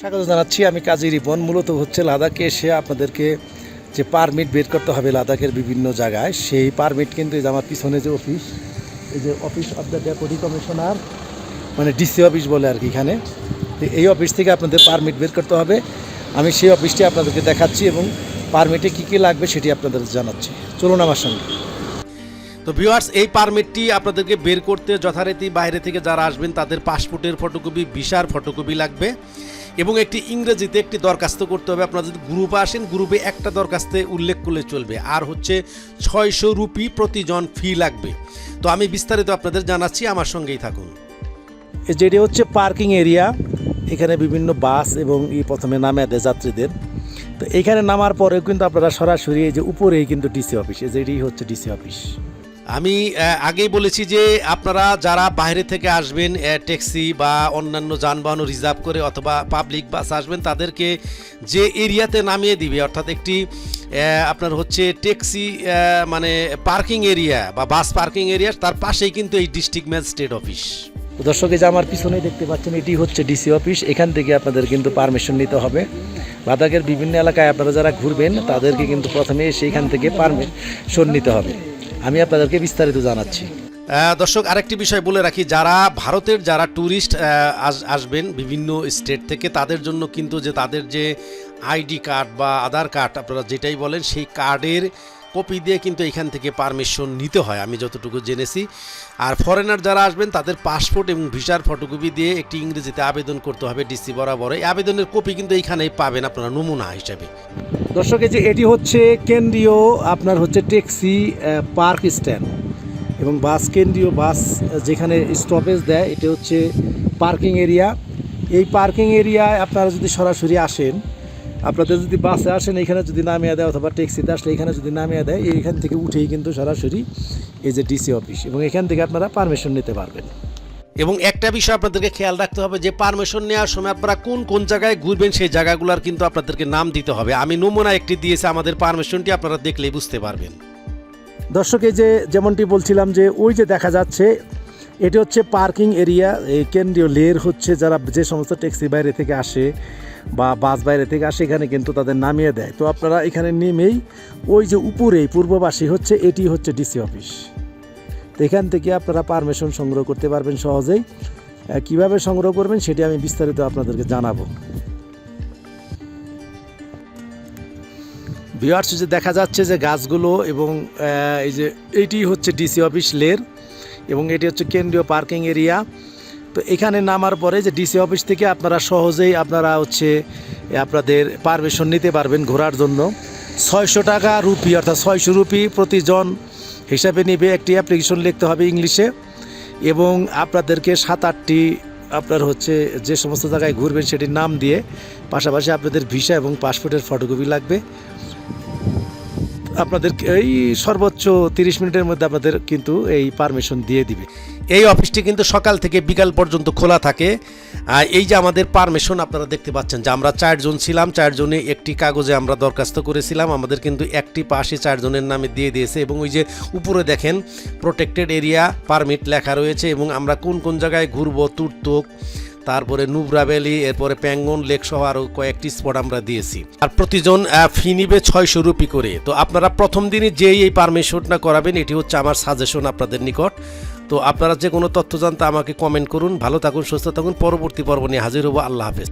স্বাগত জানাচ্ছি, আমি কাজী রিপন। মূলত হচ্ছে লাদাখে এসে আপনাদেরকে যে পারমিট বের করতে হবে লাদাখের বিভিন্ন জায়গায়, সেই পারমিট কিন্তু এই যে আমার পিছনে যে অফিস এই যে office of the deputy commissioner মানে ডিসি অফিস বলে আর কি এখানে। তো এই অফিস থেকে আপনাদের পারমিট বের করতে হবে। আমি সেই অফিসটি আপনাদেরকে দেখাচ্ছি এবং পারমিটে কী কী লাগবে সেটি আপনাদের জানাচ্ছি। চলুন আমার সঙ্গে। তো ভিউয়ার্স এই পারমিটটি আপনাদেরকে বের করতে যথারীতি বাইরে থেকে যারা আসবেন, তাদের পাসপোর্টের ফটোকপি ভিসার ফটোকপি লাগবে। এবং একটি ইংরেজিতে একটি দরখাস্ত করতে হবে। আপনারা যদি গ্রুপে আসেন, গ্রুপে একটা দরখাস্তে উল্লেখ করলে চলবে। আর হচ্ছে ছয়শো রুপি প্রতিজন ফি লাগবে। তো আমি বিস্তারিত আপনাদের জানাচ্ছি, আমার সঙ্গেই থাকুন। যেটি হচ্ছে পার্কিং এরিয়া। এখানে বিভিন্ন বাস এবং ই প্রথমে নামে দেয় যাত্রীদের। তো এখানে নামার পরেও কিন্তু আপনারা সরাসরি এই যে উপরেই কিন্তু ডিসি অফিস যেটি হচ্ছে ডিসি অফিস। আমি আগেই বলেছি যে আপনারা যারা বাইরে থেকে আসবেন ট্যাক্সি বা অন্যান্য যানবাহন রিজার্ভ করে অথবা পাবলিক বাস আসবেন, তাদেরকে যে এরিয়াতে নামিয়ে দিবে, অর্থাৎ একটি আপনার হচ্ছে ট্যাক্সি মানে পার্কিং এরিয়া বা বাস পার্কিং এরিয়া, তার পাশেই কিন্তু এই ডিস্ট্রিক্ট ম্যাজিস্ট্রেট অফিস। দর্শক, এই যে আমার পিছনেই দেখতে পাচ্ছেন, এটি হচ্ছে ডিসি অফিস। এখান থেকে আপনাদের কিন্তু পারমিশন নিতে হবে। লাদাখের বিভিন্ন এলাকায় আপনারা যারা ঘুরবেন, তাদেরকে কিন্তু প্রথমে সেইখান থেকে পারমিশন নিতে হবে। আমি আপনাদেরকে বিস্তারিত জানাচ্ছি। দর্শক, আরেকটি বিষয় বলে রাখি, যারা ভারতের যারা ট্যুরিস্ট আসবেন বিভিন্ন স্টেট থেকে, তাদের জন্য কিন্তু যে তাদের যে আইডি কার্ড বা আধার কার্ড, আপনারা যেটাই বলেন, সেই কার্ডের কপি দিয়ে কিন্তু এখান থেকে পারমিশন নিতে হয়, আমি যতটুকু জেনেছি। আর ফরেনার যারা আসবেন, তাদের পাসপোর্ট এবং ভিসার ফটোকপি দিয়ে একটি ইংরেজিতে আবেদন করতে হবে ডিসি বরাবর। এই আবেদনের কপি কিন্তু এইখানেই পাবেন আপনারা নমুনা হিসাবে। দর্শক যে এটি হচ্ছে কেন্দ্রীয়, আপনার হচ্ছে ট্যাক্সি পার্ক স্ট্যান্ড এবং বাস, কেন্দ্রীয় বাস যেখানে স্টপেজ দেয়, এটা হচ্ছে পার্কিং এরিয়া। এই পার্কিং এরিয়ায় আপনারা যদি সরাসরি আসেন আপনাদের যদি বাসে আসেন এখানে যদি নামিয়ে দেয় অথবা ট্যাক্সিতে আসলে এখানে যদি নামিয়ে দেয় এইখান থেকে উঠেই কিন্তু সরাসরি এই যে ডিসি অফিস এবং এখান থেকে আপনারা পারমিশন নিতে পারবেন। এবং একটা বিষয় আপনাদেরকে খেয়াল রাখতে হবে যে পারমিশন নেওয়ার সময় আপনারা কোন কোন জায়গায় ঘুরবেন সেই জায়গাগুলোর কিন্তু আপনাদেরকে নাম দিতে হবে। আমি নমুনা একটি দিয়েছি আমাদের পারমিশনটি আপনারা দেখলেই বুঝতে পারবেন। দর্শক এই যে যেমনটি বলছিলাম যে ওই যে দেখা যাচ্ছে এটি হচ্ছে পার্কিং এরিয়া। এই কেন্দ্রীয় লের হচ্ছে যারা যে সমস্ত ট্যাক্সি বাইরে থেকে আসে বা বাস বাইরে থেকে আসে, এখানে কিন্তু তাদের নামিয়ে দেয়। তো আপনারা এখানে নেমেই ওই যে উপরেই পূর্ববাসী হচ্ছে, এটি হচ্ছে ডিসি অফিস। তো এখান থেকে আপনারা পারমিশন সংগ্রহ করতে পারবেন সহজেই। কীভাবে সংগ্রহ করবেন সেটি আমি বিস্তারিত আপনাদেরকে জানাব। ভিওয়ার্স যে দেখা যাচ্ছে যে গাছগুলো এবং এই যে এইটি হচ্ছে ডিসি অফিস লের এবং এটি হচ্ছে কেন্দ্রীয় পার্কিং এরিয়া। তো এখানে নামার পরে যে ডিসি অফিস থেকে আপনারা সহজেই আপনারা হচ্ছে আপনাদের পারমিশন নিতে পারবেন ঘোরার জন্য। ছয়শো টাকা রুপি, অর্থাৎ ছয়শো রুপি প্রতিজন হিসাবে নিবে একটি অ্যাপ্লিকেশন লিখতে হবে ইংলিশে। এবং আপনাদেরকে সাত আটটি আপনার হচ্ছে যে সমস্ত জায়গায় ঘুরবেন সেটির নাম দিয়ে, পাশাপাশি আপনাদের ভিসা এবং পাসপোর্টের ফটোকপি লাগবে। আপনাদের এই সর্বোচ্চ তিরিশ মিনিটের মধ্যে আপনাদের কিন্তু এই পারমিশন দিয়ে দিবে। এই অফিসটি কিন্তু সকাল থেকে বিকাল পর্যন্ত খোলা থাকে। এই যে আমাদের পারমিশন আপনারা দেখতে পাচ্ছেন যে আমরা চারজন ছিলাম, চারজনে একটি কাগজে আমরা দরখাস্ত করেছিলাম। আমাদের কিন্তু একটি পাশে চারজনের নামে দিয়ে দিয়েছে এবং ওই যে উপরে দেখেন প্রোটেক্টেড এরিয়া পারমিট লেখা রয়েছে এবং আমরা কোন কোন জায়গায় ঘুরবো, তুর্তক তারপরে নুবরা ভ্যালি, এরপরে প্যাঙ্গন লেক সহ আরও কয়েকটি স্পট আমরা দিয়েছি। আর প্রতিজন ফি নিবে ছয়শো রুপি করে। তো আপনারা প্রথম দিনই যেই এই পারমিশনটা করাবেন, এটি হচ্ছে আমার সাজেশন আপনাদের নিকট। তো আপনারা যে কোনো তথ্য জানতে আমাকে কমেন্ট করুন। ভালো থাকুন, সুস্থ থাকুন। পরবর্তী পর্ব নিয়ে হাজির হব। আল্লাহ হাফেজ।